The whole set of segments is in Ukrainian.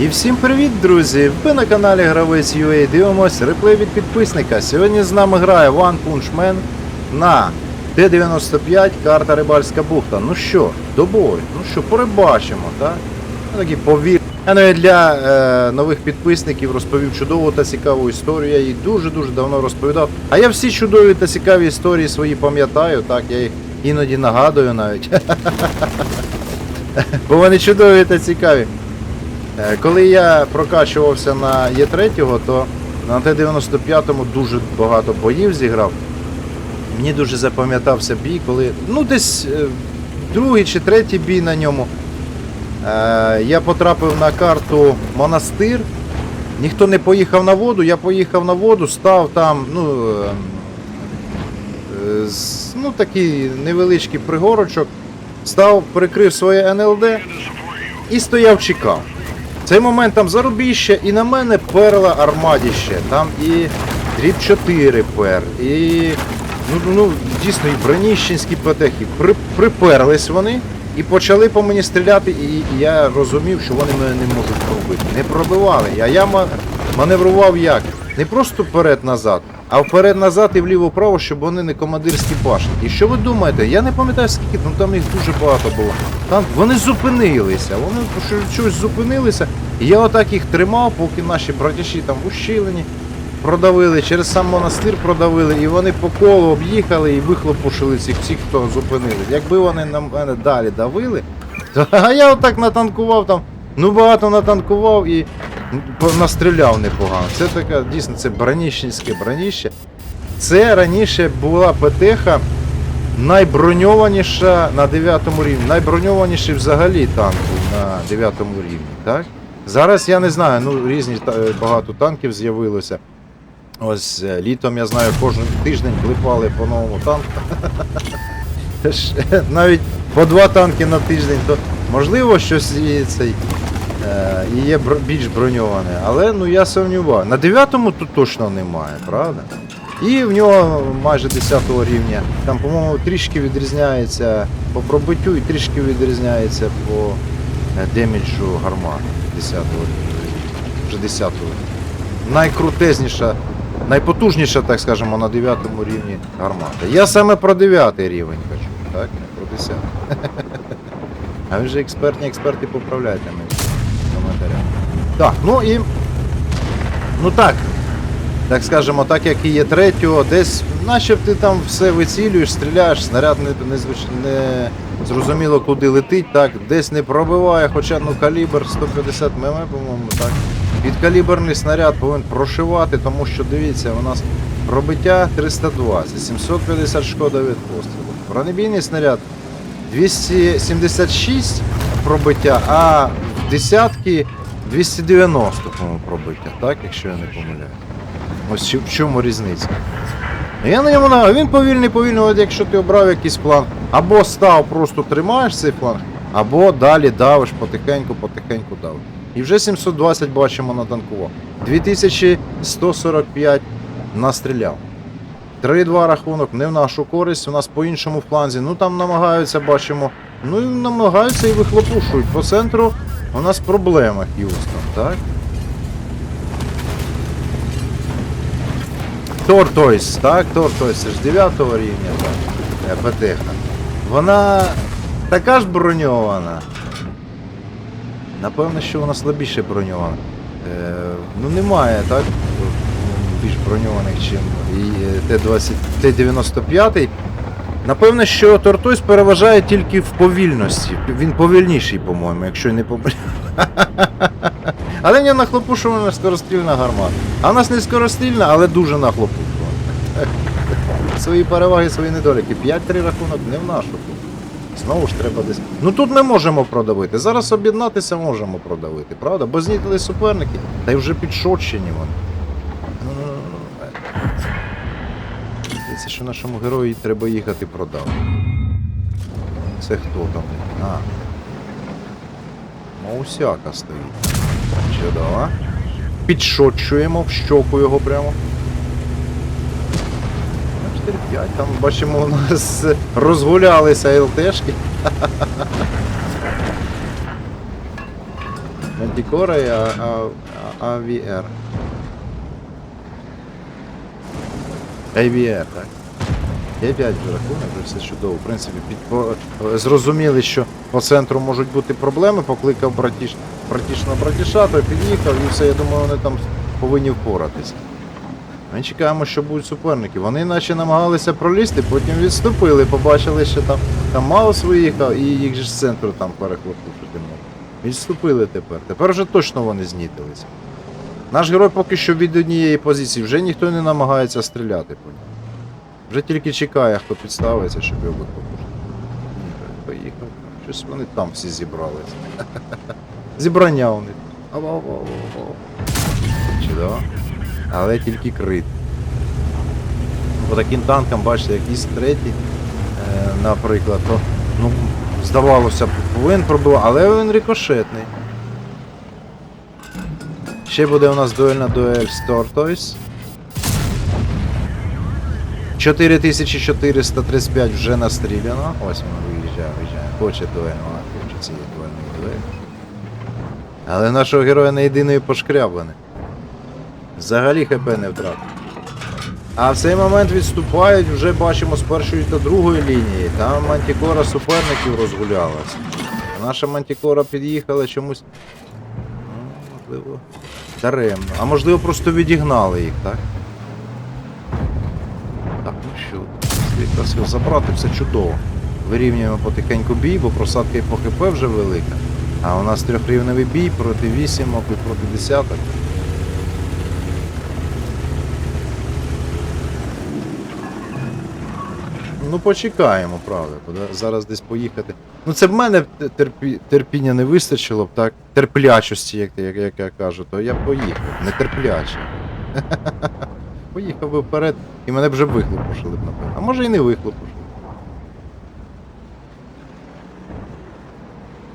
І всім привіт, друзі! Ви на каналі Гравець UA дивимось реплей від підписника. Сьогодні з нами грає One Punch Man на Т-95 карта Рибальська бухта. Ну що, до бою, ну що, порибачимо, так? Такі повір. Я навіть для е, нових підписників розповів чудову та цікаву історію. Я її дуже-дуже давно розповідав. А я всі чудові та цікаві історії свої пам'ятаю, так, я їх іноді нагадую навіть. Бо вони чудові та цікаві. Е, Коли я прокачувався на Є3, то на Т-95 дуже багато боїв зіграв. Мені дуже запам'ятався бій, коли. Ну, десь е, другий чи третій бій на ньому. Е, Я потрапив на карту Монастир. Ніхто не поїхав на воду, я поїхав на воду, став там, ну. Ну, такий невеличкий пригорочок. Став, прикрив своє НЛД і стояв, чекав. Цей момент там зарубіще, і на мене перла армадіще. Там і дріб 4 пер, і ну, ну дійсно і броніщенські патехи. При, приперлись вони і почали по мені стріляти, і, і я розумів, що вони мене не можуть пробити. Не пробивали. А я ма- маневрував як? Не просто вперед-назад, а вперед-назад і вліво-право, щоб вони не командирські башні. І що ви думаєте? Я не пам'ятаю скільки, ну там їх дуже багато було. Там вони зупинилися, вони щось зупинилися. І я отак їх тримав, поки наші братяші там в ущелині продавили, через сам монастир продавили, і вони по колу об'їхали і вихлопушили цих всіх, хто зупинили. Якби вони на мене далі давили, то а я отак натанкував там, ну багато натанкував і настріляв непогано. Це така, дійсно, це броніщенське броніще. Це раніше була ПТХ найброньованіша на 9 рівні, найброньованіший взагалі танк на 9 рівні. Так? Зараз я не знаю, ну різні багато танків з'явилося. Ось е, літом я знаю, кожен тиждень клепали по новому танку. Е, Навіть по два танки на тиждень, то можливо щось цей. Е, І є більш броньоване, але ну я сумніваю. На 9-му тут точно немає, правда? І в нього майже 10 рівня. Там, по-моєму, трішки відрізняється по пробиттю і трішки відрізняється по е, деміджу гармат 10 рівня. Вже 10 рівня. Найкрутезніша, найпотужніша, так скажемо, на 9 рівні гармата. Я саме про 9 рівень хочу, так? Не про 10. А ви вже експертні експерти поправляйте мене в коментарях. Так, ну і. Ну так. Так скажемо, так як і є третього, десь, наче ти там все вицілюєш, стріляєш, снаряд не, не, не зрозуміло куди летить, так, десь не пробиває, хоча ну калібр 150 мм, по-моєму, так. Підкаліберний снаряд повинен прошивати, тому що дивіться, у нас пробиття 320, 750 шкода від пострілу. Бронебійний снаряд 276 пробиття, а десятки 290 по-моєму, пробиття, так, якщо я не помиляю. Ось в чому різниця. Я на ньому на він повільний, повільний, от якщо ти обрав якийсь план, або став, просто тримаєш цей план, або далі давиш потихеньку, потихеньку давиш. І вже 720 бачимо натанкував. 2145 настріляв. 3-2 рахунок, не в нашу користь, у нас по іншому фланзі. Ну там намагаються, бачимо. Ну і намагаються і вихлопушують. По центру у нас проблема Х'юстон, так? Тортойс, так, Тортойс, це ж 9 рівня, так, ПТХ. Вона така ж броньована. Напевно, що вона слабіше броньована. Е, ну немає, так? Більш броньованих, чим і е, Т-20, Т-95. Напевно, що Тортойс переважає тільки в повільності. Він повільніший, по-моєму, якщо не помиляю. Але в нього нахлопушувана скорострільна гармата. А в нас не скорострільна, але дуже нахлопушувана. Свої переваги, свої недоліки. 5-3 рахунок не в нашу. Знову ж треба десь. Ну тут ми можемо продавити. Зараз об'єднатися можемо продавити, правда? Бо знітили суперники, та й вже підшочені вони. Ну, Здається, що нашому герою треба їхати продати. Це хто там? А. Маусяка стоїть. Чудово. Підшочуємо в щоку його прямо. 4-5, там бачимо у нас розгулялися ЛТшки. Мантікора і А- AVR, так. Є 5 вже рахунок, вже все чудово. В принципі, під, зрозуміли, що по центру можуть бути проблеми, покликав братіш, братішного братіша, той під'їхав і все, я думаю, вони там повинні впоратися. Ми чекаємо, що будуть суперники. Вони наче намагалися пролізти, потім відступили, побачили, що там, там Маус виїхав і їх же з центру там перехлопушити можна. Відступили тепер. Тепер вже точно вони знітилися. Наш герой поки що від однієї позиції, вже ніхто не намагається стріляти по ньому. Вже тільки чекає, хто підставиться, щоб його викликати. Поїхав. Щось вони там всі зібралися. Зібрання у них. Чудово. Але тільки крит. По таким танкам, бачите, якийсь третій, е, наприклад, то ну, здавалося, б, повинен пробивати, але він рикошетний. Ще буде у нас дуельна дуель з Tortoise. 4435 вже настріляно. Ось воно виїжджає, виїжджає. Хоче дуельну, вона хоче цієї дуельної дуелі. Але нашого героя не єдиної пошкряблений. Взагалі ХП не втратив. А в цей момент відступають, вже бачимо з першої та другої лінії. Там мантікора суперників розгулялася. Наша мантікора під'їхала чомусь. Ну, можливо. Даремно. А можливо просто відігнали їх, так? Так, ну що, якраз його забрати все чудово. Вирівнюємо потихеньку бій, бо просадка і по ХП вже велика. А у нас трьохрівневий бій проти вісімок і проти десяток. Ну почекаємо, правда. Зараз десь поїхати. Ну це в мене терпі... терпіння не вистачило б, так? Терплячості, як, як, як я кажу, то я поїхав. Нетерпляче. Поїхав би вперед і мене б вже вихлопушили б, напевно. А може і не вихлопушили.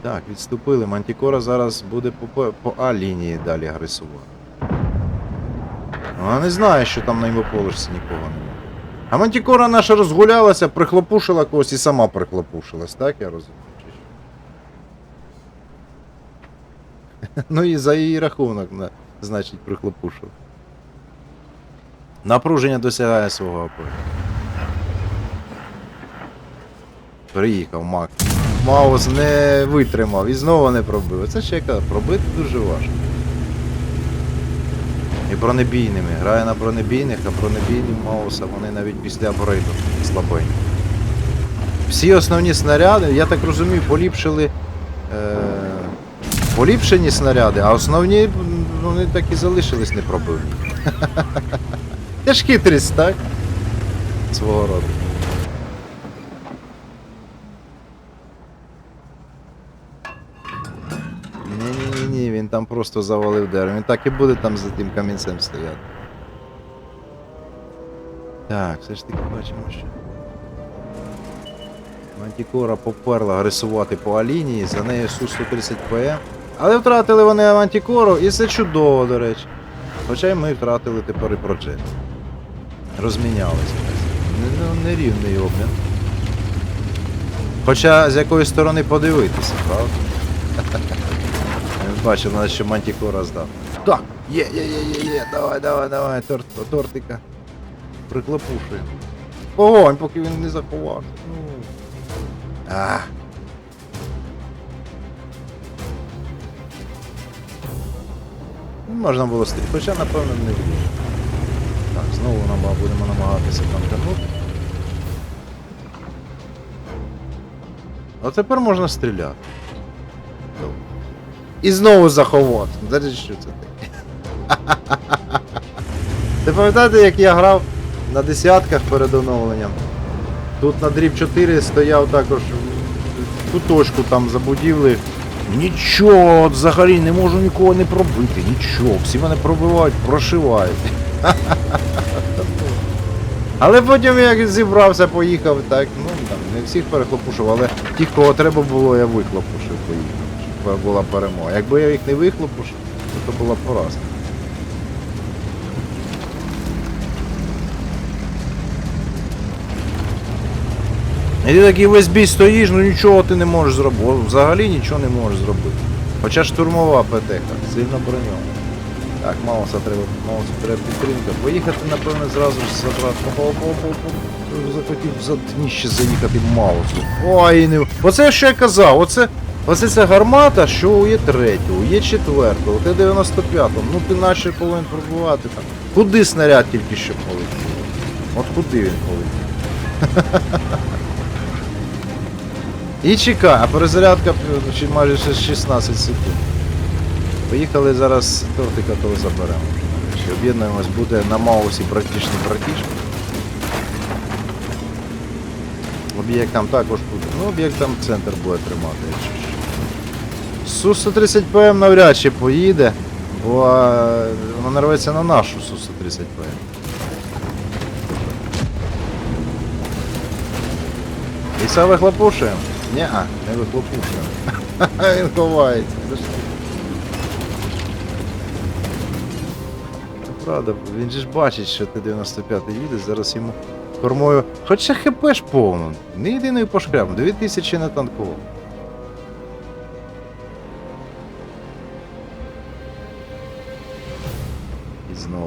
Так, відступили. Мантікора зараз буде по, по А лінії далі агресувати. Вона не знає, що там на імоположці нікого немає. А мантікора наша розгулялася, прихлопушила когось і сама прихлопушилась, так я розумію? Ну і за її рахунок, значить, прихлопушила. Напруження досягає свого апелю. Приїхав Мак. Маус не витримав і знову не пробив. Це ще яка пробити дуже важко. І бронебійними. Грає на бронебійних, а бронебійні Мауса вони навіть після брейду слабенькі. Всі основні снаряди, я так розумію, поліпшили. Е, поліпшені снаряди, а основні вони так і залишились непробивні. Це ж хитрість, так? Свого роду. Ні-ні-ні, він там просто завалив дерево. Він так і буде там за тим камінцем стояти. Так, все ж таки бачимо, що. Мантікора поперла агресувати по А-лінії, за нею Су-130ПМ. Але втратили вони Мантікору, і це чудово, до речі. Хоча й ми втратили тепер і проджет. Розмінялися. Ну, нерівний обмін. Хоча з якої сторони подивитися, правда? Бачив, на що Мантікора здав. Так, є, є, є, є, є, давай, давай, давай, торт, тортика. Приклопушує. Огонь, поки він не заховався. Ну. А. Ну, Можна було стріляти, хоча напевно не влізе. Так, знову нам будемо намагатися там тягнути. А тепер можна стріляти. І знову заховати. Зараз що це таке? Ви пам'ятаєте, як я грав на десятках перед оновленням? Тут на дріб 4 стояв також куточку там за будівлею. Нічого, взагалі не можу нікого не пробити, нічого. Всі мене пробивають, прошивають. Але потім як зібрався, поїхав, так, ну там не всіх перехлопушив, але тих, кого треба було, я вихлопушив, поїхав. Була перемога. Якби я їх не вихлопушив, то була поразка. І ти такий весь бій стоїш, ну нічого ти не можеш зробити. Взагалі нічого не можеш зробити. Хоча штурмова ПТХ, сильно броньована. Так, Мауса треба, Маусу треба підтримка. Поїхати, напевно, зразу ж забрати. Захотів за дніще заїхати Маусу. Ой, не. Оце що я казав, оце. Оце ця гармата, що у Є3, у Є4, у Т-95, ну ти наче повинен пробувати там. Куди снаряд тільки що полетів? От куди він полетів? І чекай, а перезарядка майже 16 секунд. Поїхали зараз тортика того заберемо. Об'єднуємось, буде на Маусі братішний братіш. Об'єкт там також буде. Ну, об'єкт там центр буде тримати, якщо що. Су-130 ПМ навряд чи поїде, бо вона нарветься на нашу Су-130 ПМ. Ліса вихлопушуємо? Ні-а, не вихлопушуємо. Він ховається. Правда, він же ж бачить, що Т-95 їде, зараз йому кормою. Хоча хп ж повно. Не єдиною пошкрябом, 2000 на танково.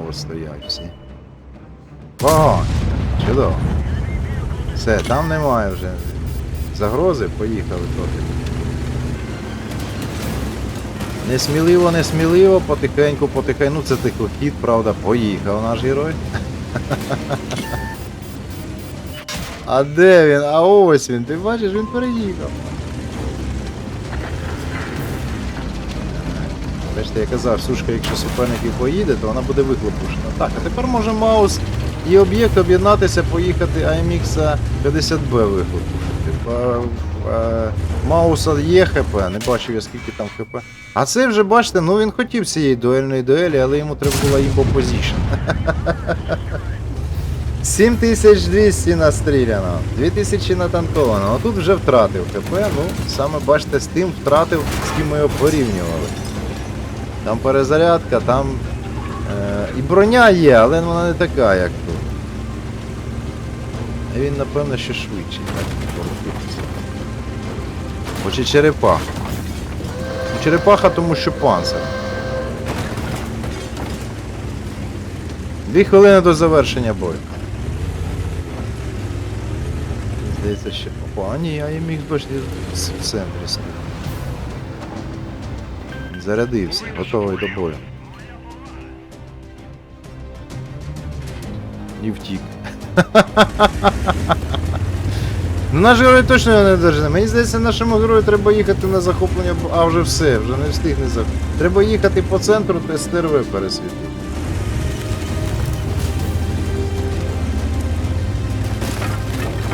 Знову стоять всі. Вогонь! Чудово. Все, там немає вже загрози, поїхали трохи. Несміливо, несміливо, потихеньку, потихеньку. Ну це тихохід, правда, поїхав наш герой. А де він? А ось він, ти бачиш, він переїхав. Бачите, я казав, сушка, якщо суперник і поїде, то вона буде вихлопушена. Так, а тепер може Маус і об'єкт об'єднатися, поїхати AMX 50B вихлопушити. Е, Мауса є ХП, не бачив я скільки там ХП. А це вже бачите, ну він хотів цієї дуельної дуелі, але йому треба була імбо позішн. 7200 настріляно, 2000 натанковано, а тут вже втратив ХП, ну саме бачите, з тим втратив, з ким ми його порівнювали. Там перезарядка, там е, і броня є, але вона не така, як тут. І він, напевно, ще швидший, так? Хоче черепаха. Ну, Черепаха, тому що панцир. Дві хвилини до завершення бою. Здається, ще. Опа, а ні, я міг бачити в центрі. Зарядився, готовий до бою. І втік. Ну, наш герой точно не держи. Мені здається, нашому герою треба їхати на захоплення, а вже все, вже не встигне за. Треба їхати по центру та СТРВ пересвітити.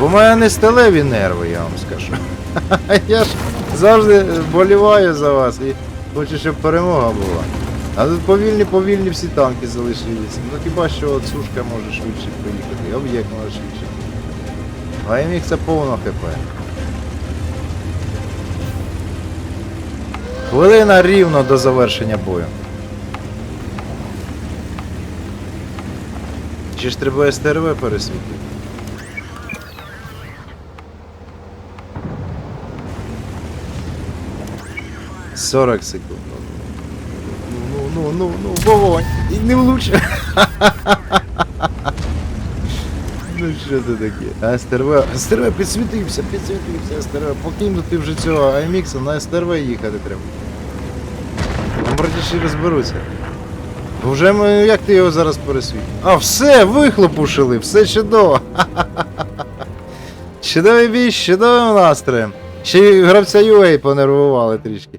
Бо в мене не сталеві нерви, я вам скажу. Я ж завжди боліваю за вас і хочу, щоб перемога була. А тут повільні, повільні всі танки залишилися. Ну хіба що от сушка може швидше поїхати, об'єкт може швидше. А їм їх це повно хп. Хвилина рівно до завершення бою. Чи ж треба СТРВ пересвітити? Сорок секунд. Ну, ну, ну, ну, вогонь. І не влучив. Ну що це таке? А СТРВ, підсвітився, підсвітився, СТРВ. Покинути вже цього аймікса, на СТРВ їхати треба. Братіші розберуться. Бо Вже ми, як ти його зараз пересвітив? А, все, вихлопушили, все чудово. Чудовий бій, чудовим настроєм. Ще й гравця UA понервували трішки.